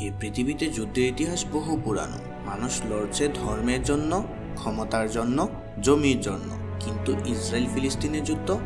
এই পৃথিবীতে যুদ্ধের ইতিহাস বহু পুরানো। মানুষ লড়ছে ধর্মের জন্য, ক্ষমতার জন্য, জমির জন্য। কিন্তু ইসরায়েল ফিলিস্তিনের যুদ্ধ?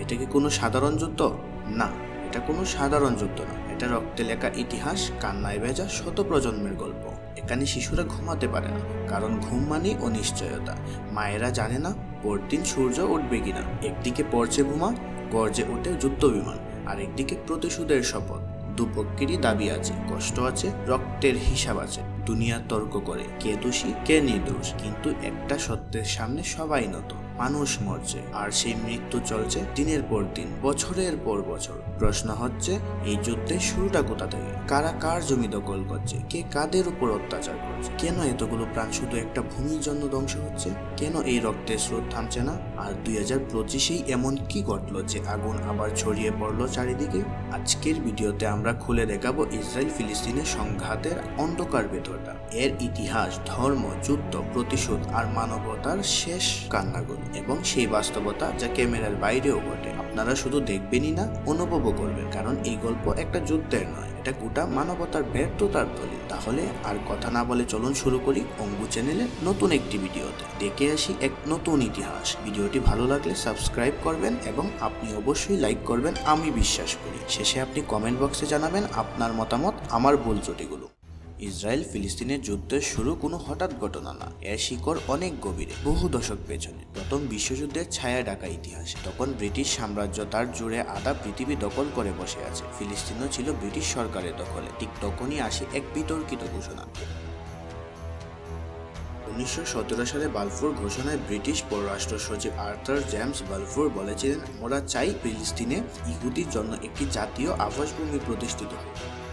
এটা কি কোনো সাধারণ যুদ্ধ? না, এটা কোনো সাধারণ যুদ্ধ না। এটা রক্তে লেখা ইতিহাস, কান্নায় ভেজা শত প্রজন্মের গল্প। এখানে শিশুরা ঘুমাতে পারে না, কারণ ঘুম মানে অনিশ্চয়তা। মায়েরা জানে না, পরদিন সূর্য উঠবে কিনা। একদিকে পড়ছে বোমা, গর্জে ওঠে যুদ্ধ বিমান আর একদিকে প্রতিশোধের শপথ। দুপক্ষেরই দাবি আছে, কষ্ট আছে, রক্তের হিসাব আছে। দুনিয়া তর্ক করে, কে দোষী, কে নির্দোষ। কিন্তু একটা সত্যের সামনে সবাই নত, মানুষ মরছে। আর সেই মৃত্যু চলছে দিনের পর দিন, বছরের পর বছর। প্রশ্ন হচ্ছে, এই যুদ্ধের শুরুটা কোথা থেকে? কারা কার জমি দখল করছে? কে কাদের উপর অত্যাচার করছে? কেন এতগুলো প্রাণ শুধু একটা ভূমির জন্য ধ্বংস হচ্ছে? কেন এই রক্তের স্রোত থামছে না? আর দুই হাজার পঁচিশেই এমন কি ঘটলো যে আগুন আবার ছড়িয়ে পড়ল চারিদিকে? আজকের ভিডিওতে আমরা খুলে দেখাবো ইসরায়েল ফিলিস্তিনের সংঘাতের অন্ধকার ভেতরটা। এর ইতিহাস, ধর্ম, যুদ্ধ, প্রতিশোধ আর মানবতার শেষ কান্নাগুলো এবং সেই বাস্তবতা যা ক্যামেরার বাইরেও ঘটে। আপনারা শুধু দেখবেনই না, অনুভবও করবেন, কারণ এই গল্প একটা যুদ্ধের নয়। এটা গোটা মানবতার ব্যর্থতার দলিল তাহলে আর কথা না বলে চলুন শুরু করি অঙ্গু চ্যানেলে নতুন একটি ভিডিওতে। দেখে আসি এক নতুন ইতিহাস। ভিডিওটি ভালো লাগলে সাবস্ক্রাইব করবেন এবং আপনি অবশ্যই লাইক করবেন, আমি বিশ্বাস করি। শেষে আপনি কমেন্ট বক্সে জানাবেন আপনার মতামত, আমার ভুল ত্রুটিগুলো। ইসরায়েল ফিলিস্তিনের যুদ্ধের শুরু কোনো হঠাৎ ঘটনা না। এর শিকড় অনেক গভীরে, বহু দশক পেছনে। প্রথম বিশ্বযুদ্ধের ছায়া ডাকা ইতিহাস। তখন ব্রিটিশ সাম্রাজ্য তার জুড়ে আধা পৃথিবী দখল করে বসে আছে। ফিলিস্তিনও ছিল ব্রিটিশ সরকারের দখলে, ঠিক তখনই আসে এক বিতর্কিত ঘোষণা। উনিশশো সতেরো সালে বালফোর ঘোষণায় ব্রিটিশ পররাষ্ট্র সচিব আর্থার জেমস বালফোর বলেছিলেন আমরা চাই ফিলিস্তিনে ইহুদির জন্য একটি জাতীয় আবাসভূমি প্রতিষ্ঠিত হোক।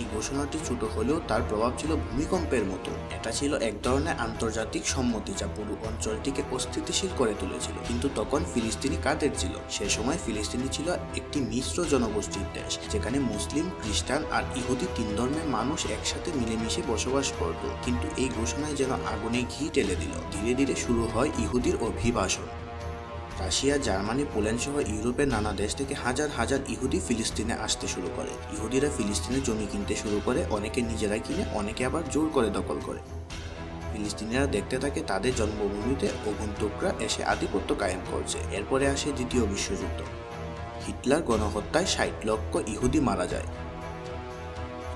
এই ঘোষণাটি ছোট হলেও তার প্রভাব ছিল ভূমিকম্পের মতো। এটা ছিল এক ধরনের আন্তর্জাতিক সম্মতি যা পুরো অঞ্চলটিকে অস্থিতিশীল করে তুলেছিল। কিন্তু তখন ফিলিস্তিনি কাদের ছিল? সে সময় ফিলিস্তিনি ছিল একটি মিশ্র জনগোষ্ঠীর দেশ, যেখানে মুসলিম, খ্রিস্টান আর ইহুদি তিন ধর্মের মানুষ একসাথে মিলেমিশে বসবাস করত। কিন্তু এই ঘোষণায় যেন আগুনে ঘি টেলে দিল। ধীরে ধীরে শুরু হয় ইহুদির অভিবাসন। রাশিয়া, জার্মানি, পোল্যান্ড সহ ইউরোপের নানা দেশ থেকে হাজার হাজার ইহুদি ফিলিস্তিনে আসতে শুরু করে। ইহুদিরা ফিলিস্তিনে জমি কিনতে শুরু করে, অনেকে নিজেরাই কিনে, অনেকে আবার জোর করে দখল করে। ফিলিস্তিনিরা দেখতে থাকে তাদের জন্মভূমিতে অগুন্তুকরা এসে আধিপত্য কায়েম করছে। এরপরে আসে দ্বিতীয় বিশ্বযুদ্ধ। হিটলার গণহত্যায় ষাট লক্ষ ইহুদি মারা যায়।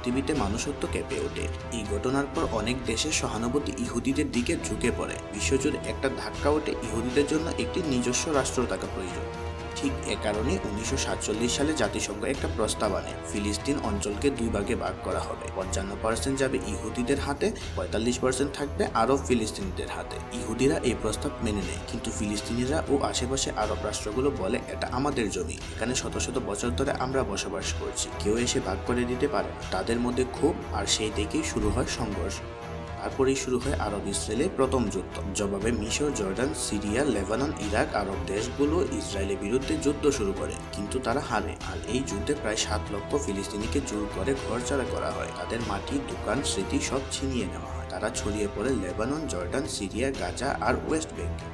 পৃথিবীতে মানুষত্ব কেঁপে ওঠে। এই ঘটনার পর অনেক দেশের সহানুভূতি ইহুদিদের দিকে ঝুঁকে পড়ে। বিশ্বজুড়ে একটা ধাক্কা ওঠে ইহুদিদের জন্য একটি নিজস্ব রাষ্ট্র থাকা প্রয়োজন। ঠিক এ কারণে উনিশশো সাতচল্লিশ সালে জাতিসংঘ একটা প্রস্তাব আনে। ফিলিস্তিন অঞ্চলকে দুই ভাগে ভাগ করা হবে। পঞ্চান্ন পার্সেন্ট যাবে ইহুদিদের হাতে, পঁয়তাল্লিশ পার্সেন্ট থাকবে আরব ফিলিস্তিনিদের হাতে। ইহুদিরা এই প্রস্তাব মেনে নেয়, কিন্তু ফিলিস্তিনিরা ও আশেপাশে আরব রাষ্ট্রগুলো বলে, এটা আমাদের জমি। এখানে শত শত বছর ধরে আমরা বসবাস করছি। কেউ এসে ভাগ করে দিতে পারে তাদের মধ্যে ক্ষোভ আর সেই থেকেই শুরু হয় সংঘর্ষ। তারপরেই শুরু হয় আরব ইসরায়েলের প্রথম যুদ্ধ। জবাবে মিশর, Jordan, Syria, Lebanon, Iraq, Arab দেশগুলো ইসরায়েলের বিরুদ্ধে যুদ্ধ শুরু করে, কিন্তু তারা হারে। আর এই যুদ্ধে প্রায় সাত লক্ষ ফিলিস্তিনিকে জোর করে ঘরছাড়া করা হয়। তাদের মাটি, দোকান, স্মৃতি সব ছিনিয়ে নেওয়া হয়। তারা ছড়িয়ে পড়ে লেবানন, জর্ডান, সিরিয়া, গাজা আর ওয়েস্ট ব্যাংকে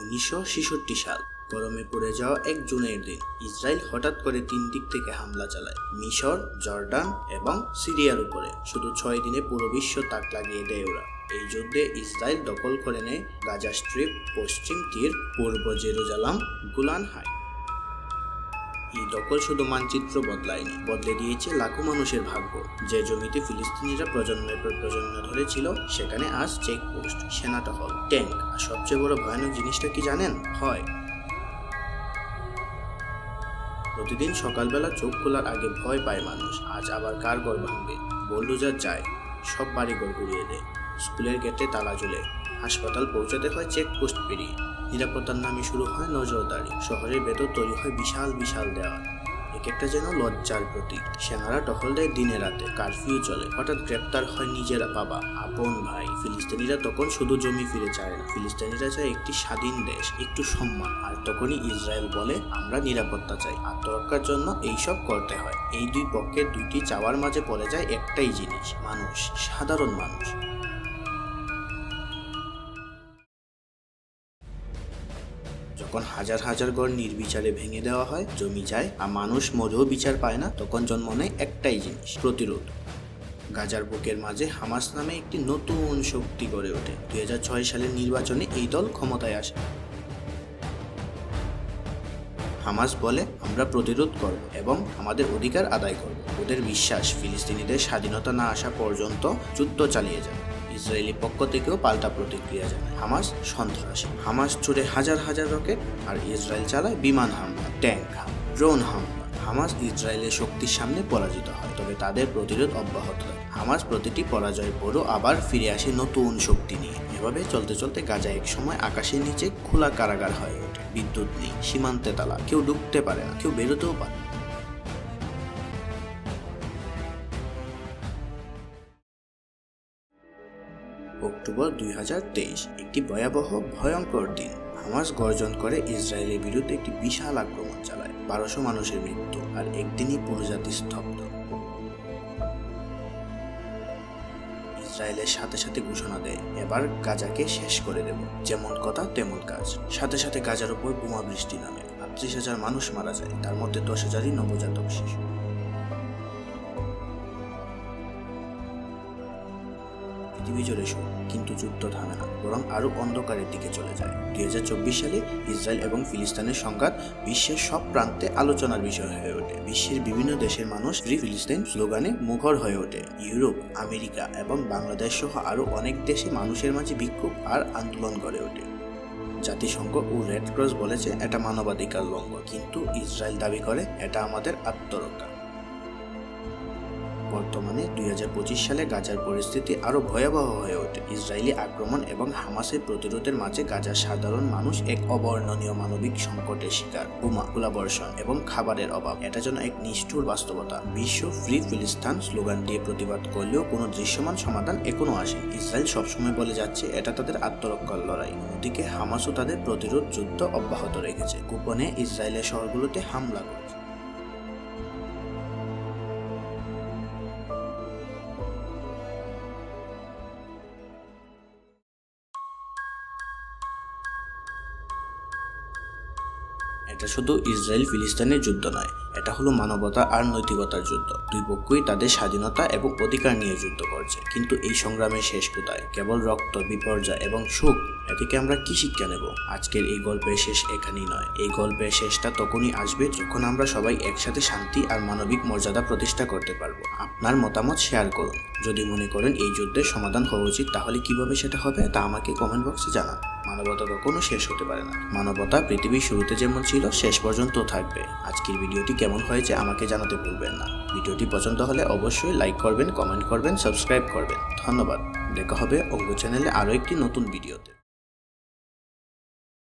উনিশশো সাল। গরমে পড়ে যাওয়া এক জুনের দিন। ইসরায়েল হঠাৎ করে তিন দিক থেকে হামলা চালায়। মিশর, জর্ডান এবং সিরিয়ার উপরে। শুধু ছয় দিনে পুরো বিশ্ব তাক লাগিয়ে দেয় ওরা। এই যুদ্ধে ইসরায়েল দখল করে নেয় গাজা স্ট্রিপ, পশ্চিম তীর, পূর্ব জেরুজালাম, গুলান হাই। এই দখল শুধু মানচিত্র বদলায়নি, বদলে দিয়েছে লাখো মানুষের ভাগ্য। যে জমিতে ফিলিস্তিনিরা প্রজন্মের পর প্রজন্ম ধরে ছিল সেখানে আজ চেকপোস্ট সেনা টহল ট্যাঙ্ক, আর সবচেয়ে বড় ভয়ানক জিনিসটা কি জানেন? হয়। প্রতিদিন সকালবেলা চোখ খোলার আগে ভয় পায় মানুষ। আজ আবার কার ঘর ভাঙবে? বোলডোজার যায় সব বাড়ি বাড়িঘর ঘুরিয়ে দেয় স্কুলের গেটে তালা ঝুলে হাসপাতাল পৌঁছাতে হয় চেকপোস্ট পেরিয়ে। নিরাপত্তার নামে শুরু হয় নজরদারি। শহরের ভেতর তৈরি হয় বিশাল বিশাল দেওয়াল। একটা যেন লজ্জার প্রতীক। সেনারা টহল দেয় দিনে রাতে, কারফিউ চলে। হঠাৎ গ্রেপ্তার হয় নিজেরা বাবা, আপন ভাই। ফিলিস্তিনিরা তখন শুধু জমি ফিরে চায় না। ফিলিস্তিনিরা চায় একটি স্বাধীন দেশ, একটু সম্মান। আর তখনই ইসরায়েল বলে, আমরা নিরাপত্তা চাই। আত্মরক্ষার জন্য এইসব করতে হয়। এই দুই পক্ষের দুইটি চাওয়ার মাঝে পড়ে যায় একটাই জিনিস, মানুষ, সাধারণ মানুষ। যখন হাজার হাজার ঘর নির্বিচারে ভেঙে দেওয়া হয়, জমি যায় আর মানুষ মরেও বিচার পায় না, তখন জন্ম নেয় একটাই জিনিস, প্রতিরোধ। গাজার বুকের মাঝে হামাস নামে একটি নতুন শক্তি গড়ে ওঠে। দুই হাজার ছয় সালের নির্বাচনে এই দল ক্ষমতায় আসে। হামাস বলে, আমরা প্রতিরোধ করব এবং আমাদের অধিকার আদায় করব। ওদের বিশ্বাস ফিলিস্তিনিদের স্বাধীনতা না আসা পর্যন্ত যুদ্ধ চালিয়ে যাবে। ইসরায়েলি পক্ষ থেকেও পাল্টা প্রতিক্রিয়া জানায়। হামাস সন্ত্রাসী। হামাস ছুড়ে হাজার হাজার রকেট আর ইসরায়েল চালায় বিমান হামলা, ট্যাঙ্ক হামলা, ড্রোন হামলা। হামাস ইসরায়েলের শক্তির সামনে পরাজিত হয়, তবে তাদের প্রতিরোধ অব্যাহত হয় হামাস প্রতিটি পরাজয়ের পরও আবার ফিরে আসে নতুন শক্তি নিয়ে। এভাবে চলতে চলতে গাজা এক সময় আকাশের নিচে খোলা কারাগার হয়ে ওঠে। বিদ্যুৎ নেই, সীমান্তে তালা, কেউ ঢুকতে পারে না, কেউ বেরোতেও পারে অক্টোবর দুই হাজার তেইশ, একটি ভয়াবহ, ভয়ঙ্কর দিন। হামাস গর্জন করে ইসরায়েলের বিরুদ্ধে একটি বিশাল আক্রমণ চালায়। বারোশো মানুষের মৃত্যু আর একদিনই পুরো স্তব্ধ। ইসরায়েলের সাথে সাথে ঘোষণা দেয়, এবার গাজাকে শেষ করে দেব। যেমন কথা, তেমন কাজ। সাথে সাথে গাজার উপর বোমা বৃষ্টি নামে। আটত্রিশ হাজার মানুষ মারা যায়, তার মধ্যে দশ হাজারই নবজাতক শিশু। পৃথিবী কিন্তু যুদ্ধ থামে না, বরং আরও অন্ধকারের দিকে চলে যায়। দু হাজার চব্বিশ সালে ইসরায়েল এবং ফিলিস্তিনের সংঘাত বিশ্বের সব প্রান্তে আলোচনার বিষয় হয়ে ওঠে। বিশ্বের বিভিন্ন দেশের মানুষ ফ্রি ফিলিস্তিন স্লোগানে মুখর হয়ে ওঠে। ইউরোপ, আমেরিকা এবং বাংলাদেশ সহ আরও অনেক দেশে মানুষের মাঝে বিক্ষোভ আর আন্দোলন গড়ে ওঠে। জাতিসংঘ ও রেড ক্রস বলেছে, এটা মানবাধিকার লঙ্ঘন। কিন্তু ইসরায়েল দাবি করে, এটা আমাদের আত্মরক্ষা। বর্তমানে দুই হাজার পঁচিশ সালে গাজার পরিস্থিতি আরও ভয়াবহ হয়ে ওঠে। ইসরায়েলি আক্রমণ এবং হামাসের প্রতিরোধের মাঝে গাজার সাধারণ মানুষ এক অবর্ণনীয় মানবিক সংকটের শিকার। বোমা, গোলাবর্ষণ এবং খাবারের অভাব, এটা যেন এক নিষ্ঠুর বাস্তবতা। বিশ্ব ফ্রি ফিলিস্তান স্লোগান দিয়ে প্রতিবাদ করলেও কোনো দৃশ্যমান সমাধান এখনও আসে। ইসরায়েল সবসময় বলে যাচ্ছে, এটা তাদের আত্মরক্ষার লড়াই। অন্যদিকে হামাসও তাদের প্রতিরোধ যুদ্ধ অব্যাহত রেখেছে। গোপনে ইসরায়েলের শহরগুলোতে হামলা করেছে। এটা শুধু ইসরায়েল ফিলিস্তিনের যুদ্ধ নয়। এটা হলো মানবতা আর নৈতিকতার যুদ্ধ। দুই পক্ষই তাদের স্বাধীনতা এবং অধিকার নিয়ে যুদ্ধ করছে। কিন্তু এই সংগ্রামের শেষ কোথায়? কেবল রক্ত, বিপর্যয় এবং সুখ? এদিকে আমরা কি শিক্ষা নেব? আজকের এই গল্পের শেষ এখানেই নয়। এই গল্পের শেষটা তখনই আসবে যখন আমরা সবাই একসাথে শান্তি আর মানবিক মর্যাদা প্রতিষ্ঠা করতে পারব। আপনার মতামত শেয়ার করুন। যদি মনে করেন এই যুদ্ধের সমাধান হওয়া উচিত, তাহলে কীভাবে সেটা হবে তা আমাকে কমেন্ট বক্সে জানান। মানবতা কখনো শেষ হতে পারে না। মানবতা পৃথিবীর শুরুতে যেমন ছিল, শেষ পর্যন্ত থাকবে। আজকের ভিডিওটি কেমন হয়েছে আমাকে জানাতে ভুলবেন না। ভিডিওটি পছন্দ হলে অবশ্যই লাইক করবেন কমেন্ট করবেন সাবস্ক্রাইব করবেন। ধন্যবাদ। দেখা হবে অঙ্গ চ্যানেলে আরও একটি নতুন ভিডিওতে।